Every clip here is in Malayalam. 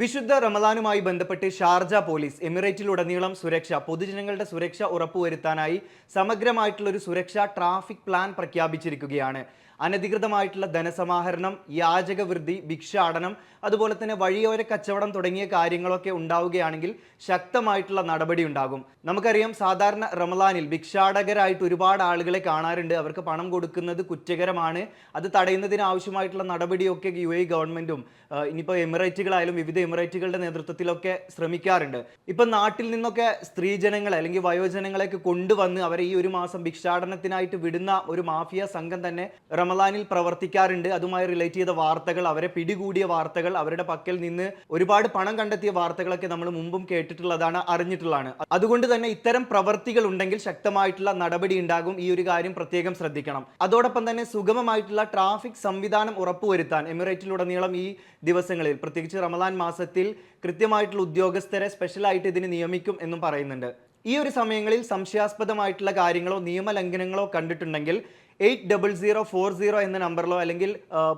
വിശുദ്ധ റമദാനുമായി ബന്ധപ്പെട്ട് ഷാർജ പോലീസ് എമിറേറ്റിലുടനീളം സുരക്ഷ പൊതുജനങ്ങളുടെ സുരക്ഷ ഉറപ്പുവരുത്താനായി സമഗ്രമായിട്ടുള്ളൊരു സുരക്ഷാ ട്രാഫിക് പ്ലാൻ പ്രഖ്യാപിച്ചിരിക്കുകയാണ്. അനധികൃതമായിട്ടുള്ള ധനസമാഹരണം യാചകവൃദ്ധി ഭിക്ഷാടനം അതുപോലെ തന്നെ വഴിയോര കച്ചവടം തുടങ്ങിയ കാര്യങ്ങളൊക്കെ ഉണ്ടാവുകയാണെങ്കിൽ ശക്തമായിട്ടുള്ള നടപടി ഉണ്ടാകും. നമുക്കറിയാം സാധാരണ റമലാനിൽ ഭിക്ഷാടകരായിട്ട് ഒരുപാട് ആളുകളെ കാണാറുണ്ട്. അവർക്ക് പണം കൊടുക്കുന്നത് കുറ്റകരമാണ്. അത് തടയുന്നതിന് ആവശ്യമായിട്ടുള്ള നടപടിയൊക്കെ യു എ ഗവൺമെന്റും ഇനിയിപ്പോൾ എമിറേറ്റുകളായാലും വിവിധ എമിറേറ്റുകളുടെ നേതൃത്വത്തിലൊക്കെ ശ്രമിക്കാറുണ്ട്. ഇപ്പൊ നാട്ടിൽ നിന്നൊക്കെ സ്ത്രീജനങ്ങളെ അല്ലെങ്കിൽ വയോജനങ്ങളെയൊക്കെ കൊണ്ടുവന്ന് അവരെ ഈ ഒരു മാസം ഭിക്ഷാടനത്തിനായിട്ട് വിടുന്ന ഒരു മാഫിയ സംഘം തന്നെ റമലാനിൽ പ്രവർത്തിക്കാറുണ്ട്. അതുമായി റിലേറ്റ് ചെയ്ത വാർത്തകൾ അവരെ പിടികൂടിയ വാർത്തകൾ അവരുടെ പക്കൽ നിന്ന് ഒരുപാട് പണം കണ്ടെത്തിയ വാർത്തകളൊക്കെ നമ്മൾ മുമ്പും കേട്ടിട്ടുള്ളതാണ് അറിഞ്ഞിട്ടുള്ളതാണ്. അതുകൊണ്ട് തന്നെ ഇത്തരം പ്രവർത്തികൾ ഉണ്ടെങ്കിൽ ശക്തമായിട്ടുള്ള നടപടി ഉണ്ടാകും. ഈ ഒരു കാര്യം പ്രത്യേകം ശ്രദ്ധിക്കണം. അതോടൊപ്പം തന്നെ സുഗമമായിട്ടുള്ള ട്രാഫിക് സംവിധാനം ഉറപ്പുവരുത്താൻ എമിറേറ്റിലുടനീളം ഈ ദിവസങ്ങളിൽ പ്രത്യേകിച്ച് റമദാൻ മാസത്തിൽ കൃത്യമായിട്ടുള്ള ഉദ്യോഗസ്ഥരെ സ്പെഷ്യലായിട്ട് ഇതിന് നിയമിക്കും എന്നും പറയുന്നുണ്ട്. ഈ ഒരു സമയങ്ങളിൽ സംശയാസ്പദമായിട്ടുള്ള കാര്യങ്ങളോ നിയമലംഘനങ്ങളോ കണ്ടിട്ടുണ്ടെങ്കിൽ eight double zero four zero എന്ന നമ്പറിലോ അല്ലെങ്കിൽ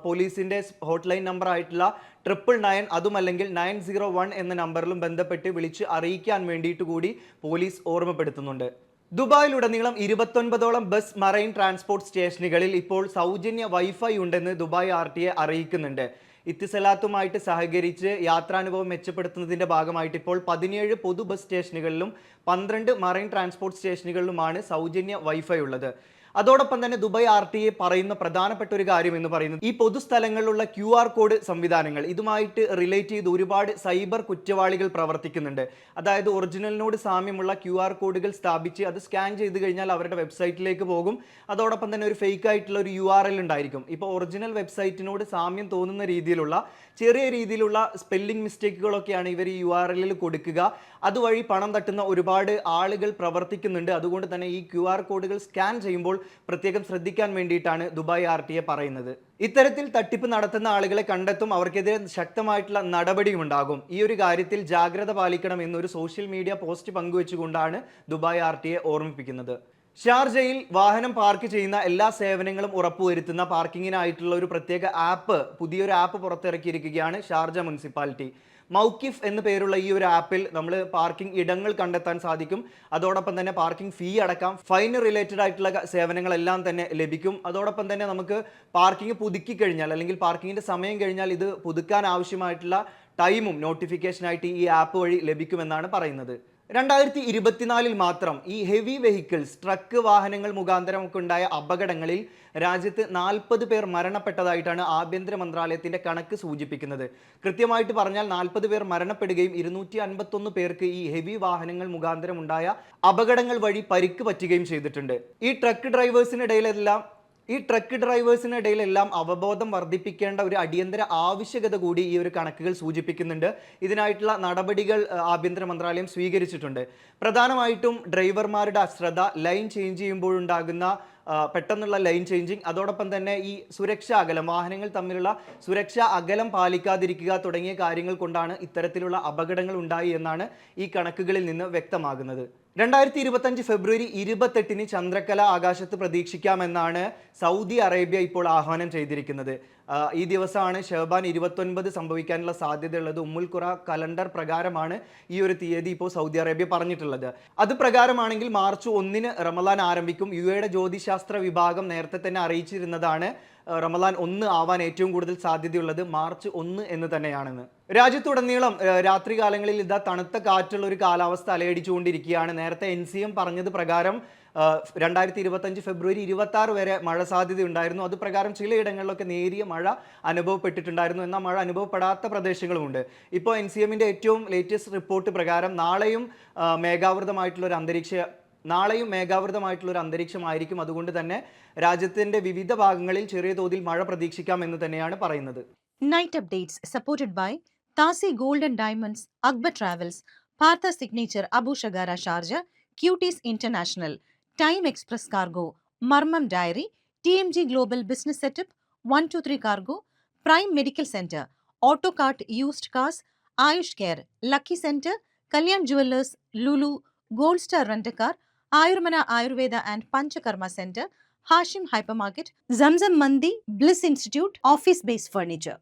പോലീസിന്റെ ഹോട്ട്ലൈൻ നമ്പർ ആയിട്ടുള്ള ട്രിപ്പിൾ നയൻ അതും അല്ലെങ്കിൽ നയൻ സീറോ വൺ എന്ന നമ്പറിലും ബന്ധപ്പെട്ട് വിളിച്ച് അറിയിക്കാൻ വേണ്ടിയിട്ട് കൂടി പോലീസ് ഓർമ്മപ്പെടുത്തുന്നുണ്ട്. ദുബായിലുടനീളം ഇരുപത്തൊൻപതോളം ബസ് മറൈൻ ട്രാൻസ്പോർട്ട് സ്റ്റേഷനുകളിൽ ഇപ്പോൾ സൗജന്യ വൈഫൈ ഉണ്ടെന്ന് ദുബായ് ആർ അറിയിക്കുന്നുണ്ട്. ഇത്തിസലാത്തുമായിട്ട് സഹകരിച്ച് യാത്രാനുഭവം മെച്ചപ്പെടുത്തുന്നതിന്റെ ഭാഗമായിട്ട് ഇപ്പോൾ പതിനേഴ് പൊതു ബസ് സ്റ്റേഷനുകളിലും പന്ത്രണ്ട് മറൈൻ ട്രാൻസ്പോർട്ട് സ്റ്റേഷനുകളിലുമാണ് സൗജന്യ വൈഫൈ ഉള്ളത്. അതോടൊപ്പം തന്നെ ദുബായ് ആർ ടി എ പറയുന്ന പ്രധാനപ്പെട്ട ഒരു കാര്യം എന്ന് പറയുന്നത് ഈ പൊതുസ്ഥലങ്ങളിലുള്ള ക്യു ആർ കോഡ് സംവിധാനങ്ങൾ ഇതുമായിട്ട് റിലേറ്റ് ചെയ്ത് ഒരുപാട് സൈബർ കുറ്റവാളികൾ പ്രവർത്തിക്കുന്നുണ്ട്. അതായത് ഒറിജിനലിനോട് സാമ്യമുള്ള ക്യു ആർ കോഡുകൾ സ്ഥാപിച്ച് അത് സ്കാൻ ചെയ്ത് കഴിഞ്ഞാൽ അവരുടെ വെബ്സൈറ്റിലേക്ക് പോകും. അതോടൊപ്പം തന്നെ ഒരു ഫേക്ക് ആയിട്ടുള്ള ഒരു യു ആർ എൽ ഉണ്ടായിരിക്കും. ഇപ്പോൾ ഒറിജിനൽ വെബ്സൈറ്റിനോട് സാമ്യം തോന്നുന്ന രീതിയിലുള്ള ചെറിയ രീതിയിലുള്ള സ്പെല്ലിംഗ് മിസ്റ്റേക്കുകളൊക്കെയാണ് ഇവർ ഈ യു ആർ എല്ലിൽ കൊടുക്കുക. അതുവഴി പണം തട്ടുന്ന ഒരുപാട് ആളുകൾ പ്രവർത്തിക്കുന്നുണ്ട്. അതുകൊണ്ട് തന്നെ ഈ ക്യു ആർ കോഡുകൾ സ്കാൻ ചെയ്യുമ്പോൾ പ്രത്യേകം ശ്രദ്ധിക്കാൻ വേണ്ടിയിട്ടാണ് ദുബായ് ആർ ടി എ പറയുന്നത്. ഇത്തരത്തിൽ തട്ടിപ്പ് നടത്തുന്ന ആളുകളെ കണ്ടെത്തും അവർക്കെതിരെ ശക്തമായിട്ടുള്ള നടപടിയും ഉണ്ടാകും. ഈ ഒരു കാര്യത്തിൽ ജാഗ്രത പാലിക്കണം എന്നൊരു സോഷ്യൽ മീഡിയ പോസ്റ്റ് പങ്കുവെച്ചുകൊണ്ടാണ് ദുബായ് ആർ ടി എ ഓർമ്മിപ്പിക്കുന്നത്. ഷാർജയിൽ വാഹനം പാർക്ക് ചെയ്യുന്ന എല്ലാ സേവനങ്ങളും ഉറപ്പുവരുത്തുന്ന പാർക്കിങ്ങിനായിട്ടുള്ള ഒരു പ്രത്യേക ആപ്പ് പുതിയൊരു ആപ്പ് പുറത്തിറക്കിയിരിക്കുകയാണ് ഷാർജ മുനിസിപ്പാലിറ്റി. മൗക്കിഫ് എന്ന പേരുള്ള ഈ ഒരു ആപ്പിൽ നമ്മൾ പാർക്കിംഗ് ഇടങ്ങൾ കണ്ടെത്താൻ സാധിക്കും. അതോടൊപ്പം തന്നെ പാർക്കിംഗ് ഫീ അടക്കാം. ഫൈൻ റിലേറ്റഡ് ആയിട്ടുള്ള സേവനങ്ങളെല്ലാം തന്നെ ലഭിക്കും. അതോടൊപ്പം തന്നെ നമുക്ക് പാർക്കിംഗ് പുതുക്കി കഴിഞ്ഞാൽ അല്ലെങ്കിൽ പാർക്കിങ്ങിന്റെ സമയം കഴിഞ്ഞാൽ ഇത് പുതുക്കാൻ ആവശ്യമായിട്ടുള്ള ടൈമും നോട്ടിഫിക്കേഷനായിട്ട് ഈ ആപ്പ് വഴി ലഭിക്കുമെന്നാണ് പറയുന്നത്. രണ്ടായിരത്തി ഇരുപത്തിനാലിൽ മാത്രം ഈ ഹെവി വെഹിക്കിൾസ് ട്രക്ക് വാഹനങ്ങൾ മുഖാന്തരം ഒക്കെ ഉണ്ടായ അപകടങ്ങളിൽ രാജ്യത്ത് നാൽപ്പത് പേർ മരണപ്പെട്ടതായിട്ടാണ് ആഭ്യന്തര മന്ത്രാലയത്തിന്റെ കണക്ക് സൂചിപ്പിക്കുന്നത്. കൃത്യമായിട്ട് പറഞ്ഞാൽ നാൽപ്പത് പേർ മരണപ്പെടുകയും ഇരുന്നൂറ്റി അൻപത്തൊന്ന് പേർക്ക് ഈ ഹെവി വാഹനങ്ങൾ മുഖാന്തരം ഉണ്ടായ അപകടങ്ങൾ വഴി പരിക്ക് പറ്റുകയും ചെയ്തിട്ടുണ്ട്. ഈ ട്രക്ക് ഡ്രൈവേഴ്സിനിടയിലെല്ലാം ഈ ട്രക്ക് ഡ്രൈവേഴ്സിനിടയിലെല്ലാം അവബോധം വർദ്ധിപ്പിക്കേണ്ട ഒരു അടിയന്തര ആവശ്യകത കൂടി ഈ ഒരു കണക്കുകൾ സൂചിപ്പിക്കുന്നുണ്ട്. ഇതിനായിട്ടുള്ള നടപടികൾ ആഭ്യന്തര മന്ത്രാലയം സ്വീകരിച്ചിട്ടുണ്ട്. പ്രധാനമായിട്ടും ഡ്രൈവർമാരുടെ അശ്രദ്ധ ലൈൻ ചേഞ്ച് ചെയ്യുമ്പോഴുണ്ടാകുന്ന പെട്ടെന്നുള്ള ലൈൻ ചേഞ്ചിങ് അതോടൊപ്പം തന്നെ ഈ സുരക്ഷാ അകലം വാഹനങ്ങൾ തമ്മിലുള്ള സുരക്ഷാ അകലം പാലിക്കാതിരിക്കുക തുടങ്ങിയ കാര്യങ്ങൾ കൊണ്ടാണ് ഇത്തരത്തിലുള്ള അപകടങ്ങൾ ഉണ്ടായി എന്നാണ് ഈ കണക്കുകളിൽ നിന്ന് വ്യക്തമാകുന്നത്. രണ്ടായിരത്തി ഇരുപത്തഞ്ച് ഫെബ്രുവരി ഇരുപത്തെട്ടിന് ചന്ദ്രക്കല ആകാശത്ത് പ്രതീക്ഷിക്കാമെന്നാണ് സൗദി അറേബ്യ ഇപ്പോൾ ആഹ്വാനം ചെയ്തിരിക്കുന്നത്. ഈ ദിവസമാണ് ഷെഹബാൻ ഇരുപത്തൊൻപത് സംഭവിക്കാനുള്ള സാധ്യതയുള്ളത്. ഉമ്മുൽ ഖുറ കലണ്ടർ പ്രകാരമാണ് ഈ ഒരു തീയതി ഇപ്പോൾ സൗദി അറേബ്യ പറഞ്ഞിട്ടുള്ളത്. അത് പ്രകാരമാണെങ്കിൽ മാർച്ച് ഒന്നിന് റമദാൻ ആരംഭിക്കും. യു എയുടെ ജ്യോതിശാസ്ത്ര വിഭാഗം നേരത്തെ തന്നെ അറിയിച്ചിരുന്നതാണ്. ആ, റമലാൻ ഒന്ന് ആവാൻ ഏറ്റവും കൂടുതൽ സാധ്യതയുള്ളത് മാർച്ച് ഒന്ന് എന്ന് തന്നെയാണെന്ന്. രാജ്യത്തുടനീളം രാത്രി കാലങ്ങളിൽ ഇതാ തണുത്ത കാറ്റുള്ള ഒരു കാലാവസ്ഥ അലയടിച്ചുകൊണ്ടിരിക്കുകയാണ്. നേരത്തെ എൻ സി എം പറഞ്ഞത് പ്രകാരം രണ്ടായിരത്തി ഇരുപത്തഞ്ച് ഫെബ്രുവരി ഇരുപത്തി ആറ് വരെ മഴ സാധ്യത ഉണ്ടായിരുന്നു അത് പ്രകാരം ചിലയിടങ്ങളിലൊക്കെ നേരിയ മഴ അനുഭവപ്പെട്ടിട്ടുണ്ടായിരുന്നു. എന്നാൽ മഴ അനുഭവപ്പെടാത്ത പ്രദേശങ്ങളുമുണ്ട്. ഇപ്പോൾ എൻ സി എമ്മിന്റെ ഏറ്റവും ലേറ്റസ്റ്റ് റിപ്പോർട്ട് പ്രകാരം നാളെയും മേഘാവൃതമായിട്ടുള്ള ഒരു അന്തരീക്ഷ നാളെയും മേഘാവൃതമായിട്ടുള്ള ഒരു അന്തരീക്ഷമായിരിക്കും. അതുകൊണ്ട് തന്നെ രാജ്യത്തിന്റെ വിവിധ ഭാഗങ്ങളിൽ ചെറിയ തോതിൽ മഴ പ്രതീക്ഷിക്കാം എന്ന് തന്നെയാണ് പറയുന്നത്. Night updates supported by താസി golden diamonds Akbar travels Partha signature Abu Shagara Sharjah cuties international time express cargo Marmam dairy T M G global business setup one two three cargo prime medical centre auto cart used cars Ayush care lucky centre Kalyan jewellers Lulu gold star rent car Ayurmana Ayurveda and Panchakarma Center, Hashim Hypermarket, Zamzam Mandi, Bliss Institute, Office Based Furniture.